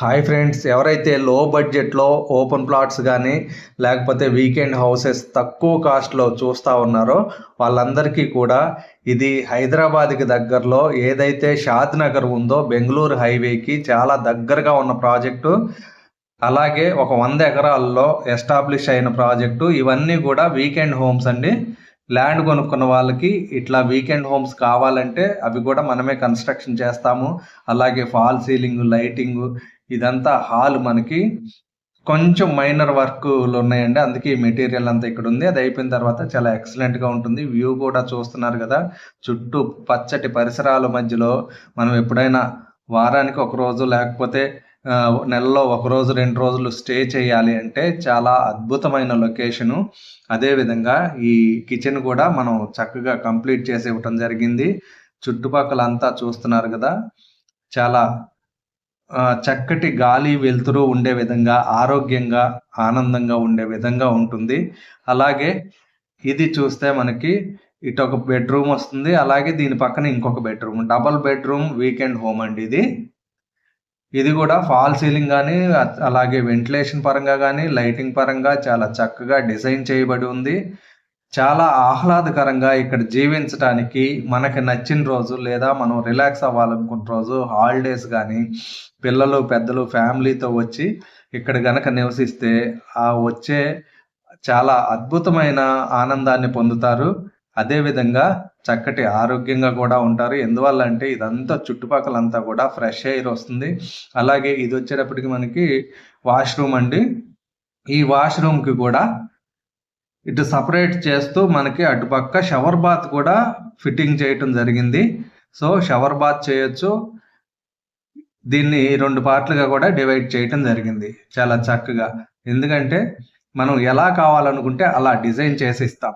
Hi friends ఎవరైతే లో బడ్జెట్లో ఓపెన్ ప్లాట్స్ కానీ లేకపోతే వీకెండ్ హౌసెస్ తక్కువ కాస్ట్లో చూస్తూ ఉన్నారో వాళ్ళందరికీ కూడా ఇది హైదరాబాద్కి దగ్గరలో ఏదైతే షాద్ నగర్ ఉందో బెంగళూరు హైవేకి చాలా దగ్గరగా ఉన్న ప్రాజెక్టు. అలాగే ఒక వంద ఎకరాల్లో ఎస్టాబ్లిష్ అయిన ప్రాజెక్టు. ఇవన్నీ కూడా వీకెండ్ హోమ్స్ అండి. ల్యాండ్ కొనుక్కున్న వాళ్ళకి ఇట్లా వీకెండ్ హోమ్స్ కావాలంటే అవి కూడా మనమే కన్స్ట్రక్షన్ చేస్తాము. అలాగే ఫాల్ సీలింగ్ లైటింగ్ ఇదంతా హాల్ మనకి. కొంచెం మైనర్ వర్క్లు ఉన్నాయండి. అందుకే ఈ మెటీరియల్ అంతా ఇక్కడ ఉంది. అది అయిపోయిన తర్వాత చాలా ఎక్సలెంట్గా ఉంటుంది. వ్యూ కూడా చూస్తున్నారు కదా. చుట్టూ పచ్చటి పరిసరాల మధ్యలో మనం ఎప్పుడైనా వారానికి ఒక రోజు లేకపోతే నెలలో ఒక రోజు రెండు రోజులు స్టే చేయాలి అంటే చాలా అద్భుతమైన లొకేషను అదేవిధంగా ఈ కిచెన్ కూడా మనం చక్కగా కంప్లీట్ చేసి ఇవ్వటం జరిగింది. చుట్టుపక్కల అంతా చూస్తున్నారు కదా. చాలా చక్కటి గాలి వెలుతురు ఉండే విధంగా ఆరోగ్యంగా ఆనందంగా ఉండే విధంగా ఉంటుంది. అలాగే ఇది చూస్తే మనకి ఇటు ఒక బెడ్రూమ్ వస్తుంది అలాగే దీని పక్కన ఇంకొక bedroom. Double bedroom weekend home అండి ఇది. ఇది కూడా ఫాల్ సీలింగ్ కానీ అలాగే వెంటిలేషన్ పరంగా కానీ లైటింగ్ పరంగా చాలా చక్కగా డిజైన్ చేయబడి ఉంది. చాలా ఆహ్లాదకరంగా ఇక్కడ జీవించడానికి మనకి నచ్చిన రోజు లేదా మనం రిలాక్స్ అవ్వాలనుకున్న రోజు హాలిడేస్ కానీ పిల్లలు పెద్దలు ఫ్యామిలీతో వచ్చి ఇక్కడ గనక నివసిస్తే ఆ వచ్చే చాలా అద్భుతమైన ఆనందాన్ని పొందుతారు. అదేవిధంగా చక్కటి ఆరోగ్యంగా కూడా ఉంటారు. ఎందువల్ల అంటే ఇదంతా చుట్టుపక్కలంతా కూడా ఫ్రెష్ ఎయిర్ వస్తుంది. అలాగే ఇది వచ్చేటప్పటికి మనకి వాష్రూమ్ అండి. ఈ వాష్రూమ్కి కూడా ఇటు సపరేట్ చేస్తూ మనకి అటుపక్క షవర్ బాత్ కూడా ఫిట్టింగ్ చేయటం జరిగింది. సో షవర్ బాత్ చేయొచ్చు. దీన్ని రెండు పార్ట్లుగా కూడా డివైడ్ చేయటం జరిగింది. చాలా చక్కగా. ఎందుకంటే మనం ఎలా కావాలనుకుంటే అలా డిజైన్ చేసి ఇస్తాం.